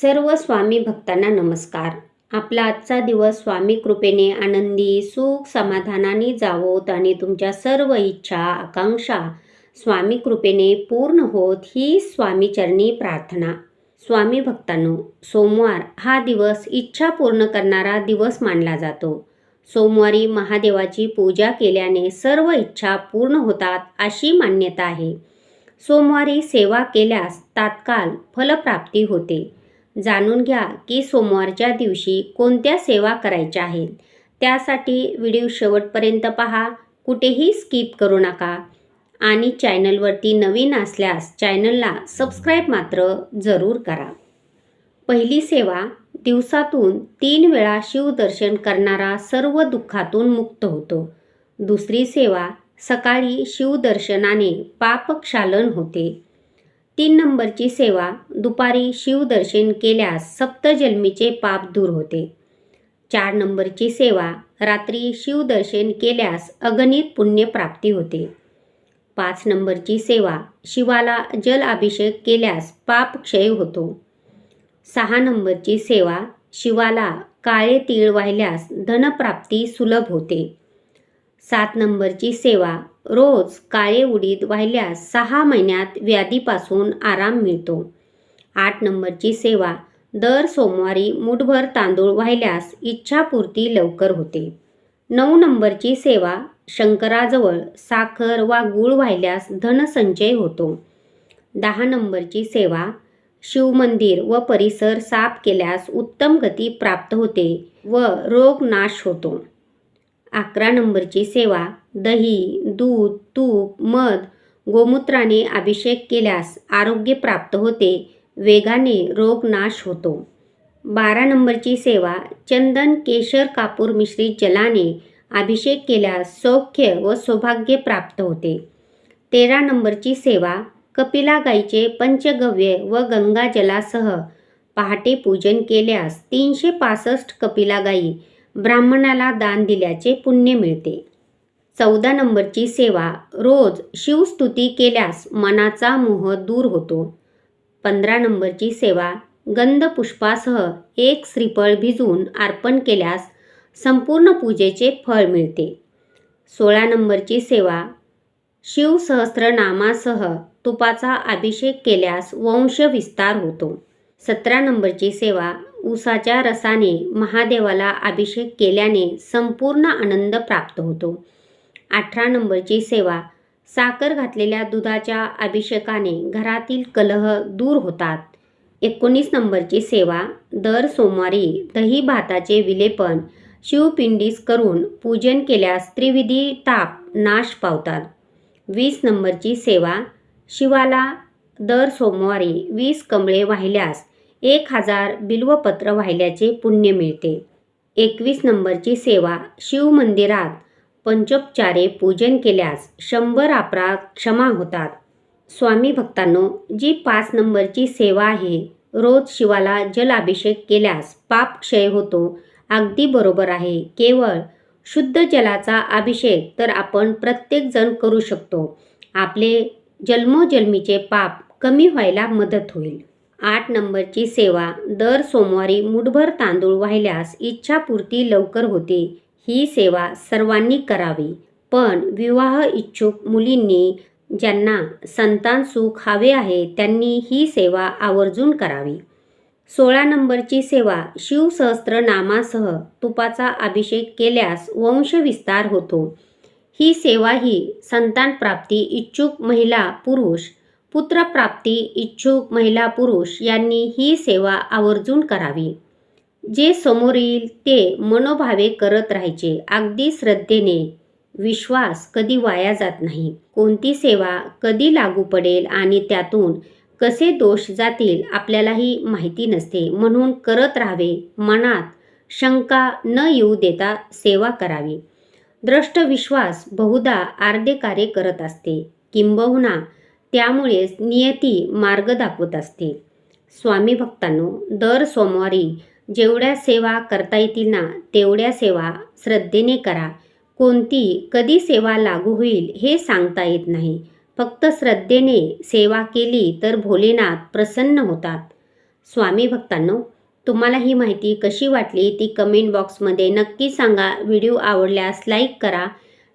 सर्व स्वामी भक्तांना नमस्कार. आपला आजचा दिवस स्वामी कृपेने आनंदी सुख समाधानाने जावोत आणि तुमच्या सर्व इच्छा आकांक्षा स्वामी कृपेने पूर्ण होत ही स्वामीचरणी प्रार्थना. स्वामी भक्तांनो सोमवार हा दिवस इच्छा पूर्ण करणारा दिवस मानला जातो. सोमवारी महादेवाची पूजा केल्याने सर्व इच्छा पूर्ण होतात अशी मान्यता आहे. सोमवारी सेवा केल्यास तात्काळ फलप्राप्ती होते. जाणून घ्या की सोमवारच्या दिवशी कोणत्या सेवा करायच्या आहेत. त्यासाठी व्हिडिओ शेवटपर्यंत पहा. कुठेही स्किप करू नका. आणि चॅनलवरती नवीन असल्यास चॅनलला सबस्क्राईब मात्र जरूर करा. पहिली सेवा दिवसातून तीन वेळा शिवदर्शन करणारा सर्व दुःखातून मुक्त होतो. दुसरी सेवा सकाळी शिवदर्शनाने पापक्षालन होते. तीन नंबरची सेवा दुपारी शिवदर्शन केल्यास सप्तजन्मीचे पाप दूर होते. चार नंबरची सेवा रात्री शिवदर्शन केल्यास अगणित पुण्यप्राप्ती होते. पाच नंबरची सेवा शिवाला जल अभिषेक केल्यास पाप क्षय होतो. सहा नंबरची सेवा शिवाला काळे तीळ वाहिल्यास धनप्राप्ती सुलभ होते. सात नंबरची सेवा. रोज काळे उडीद वाहिल्यास सहा महिन्यात व्याधीपासून आराम मिळतो. आठ नंबरची सेवा. दर सोमवारी मुठभर तांदूळ वाहिल्यास इच्छापूर्ती लवकर होते. नऊ नंबरची सेवा. शंकराजवळ साखर वा गूळ वाहिल्यास धनसंचय होतो. दहा नंबरची सेवा. शिवमंदिर व परिसर साफ केल्यास उत्तम गती प्राप्त होते व रोग नाश होतो. अकरा नंबरची सेवा. दही दूध तूप मध गोमूत्राने अभिषेक केल्यास आरोग्य प्राप्त होते. वेगाने रोग नाश होतो. बारा नंबरची सेवा. चंदन केशर कापूर मिश्रित जलाने अभिषेक केल्यास सौख्य व सौभाग्य प्राप्त होते. तेरा नंबरची सेवा. कपिला गाईचे पंचगव्य व गंगाजलासह पहाटे पूजन केल्यास तीनशे पासष्ट कपिला गाई ब्राह्मणाला दान दिल्याचे पुण्य मिळते. चौदा नंबरची सेवा रोज शिवस्तुती केल्यास मनाचा मोह दूर होतो. पंधरा नंबरची सेवा गंध पुष्पासह एक श्रीफळ भिजवून अर्पण केल्यास संपूर्ण पूजेचे फळ मिळते. सोळा नंबरची सेवा शिवसहस्रनामासह तुपाचा अभिषेक केल्यास वंशविस्तार होतो. सतरा नंबरची सेवा उसाच्या रसाने महादेवाला अभिषेक केल्याने संपूर्ण आनंद प्राप्त होतो. अठरा नंबरची सेवा साखर घातलेल्या दुधाच्या अभिषेकाने घरातील कलह दूर होतात. एकोणीस नंबरची सेवा दर सोमवारी दही भाताचे विलेपन शिवपिंडीस करून पूजन केल्यास त्रिविधी ताप नाश पावतात. वीस नंबरची सेवा शिवाला दर सोमवारी वीस कमळे वाहिल्यास एक हजार बिल्वपत्र वाहिल्याचे पुण्य मिळते. एकवीस नंबरची सेवा शिवमंदिरात पंचोपचारे पूजन केल्यास शंभर अपराध क्षमा होतात. स्वामी भक्तांनो जी पाच नंबरची सेवा आहे रोज शिवाला जलाभिषेक केल्यास पाप क्षय होतो अगदी बरोबर आहे. केवळ शुद्ध जलाचा अभिषेक तर आपण प्रत्येकजण करू शकतो. आपले जन्मोजन्मीचे पाप कमी व्हायला मदत होईल. आठ नंबरची सेवा दर सोमवारी मुठभर तांदूळ वाहिल्यास इच्छापूर्ती लवकर होते. ही सेवा सर्वांनी करावी. पण विवाह इच्छुक मुलींनी ज्यांना संतान सुख हवे आहे त्यांनी ही सेवा आवर्जून करावी. सोळा नंबरची सेवा शिवसहस्त्रनामासह तुपाचा अभिषेक केल्यास वंशविस्तार होतो. ही सेवा ही संतान प्राप्ती इच्छुक महिला पुरुष पुत्रप्राप्ती इच्छुक महिला पुरुष यांनी ही सेवा आवर्जून करावी. जे समोर येईल ते मनोभावे करत राहायचे. अगदी श्रद्धेने. विश्वास कधी वाया जात नाही. कोणती सेवा कधी लागू पडेल आणि त्यातून कसे दोष जातील आपल्यालाही माहिती नसते. म्हणून करत राहावे. मनात शंका न येऊ देता सेवा करावी. दृष्टविश्वास बहुधा अर्धे कार्य करत असते. किंबहुना त्यामुळेच नियती मार्ग दाखवत असते. स्वामी भक्तांनो दर सोमवारी जेवढ्या सेवा करता येतील ना तेवढ्या सेवा श्रद्धेने करा. कोणती कधी सेवा लागू होईल हे सांगता येत नाही. फक्त श्रद्धेने सेवा केली तर भोलेनाथ प्रसन्न होतात. स्वामी भक्तांनो तुम्हाला ही माहिती कशी वाटली ती कमेंट बॉक्समध्ये नक्की सांगा. व्हिडिओ आवडल्यास लाईक करा.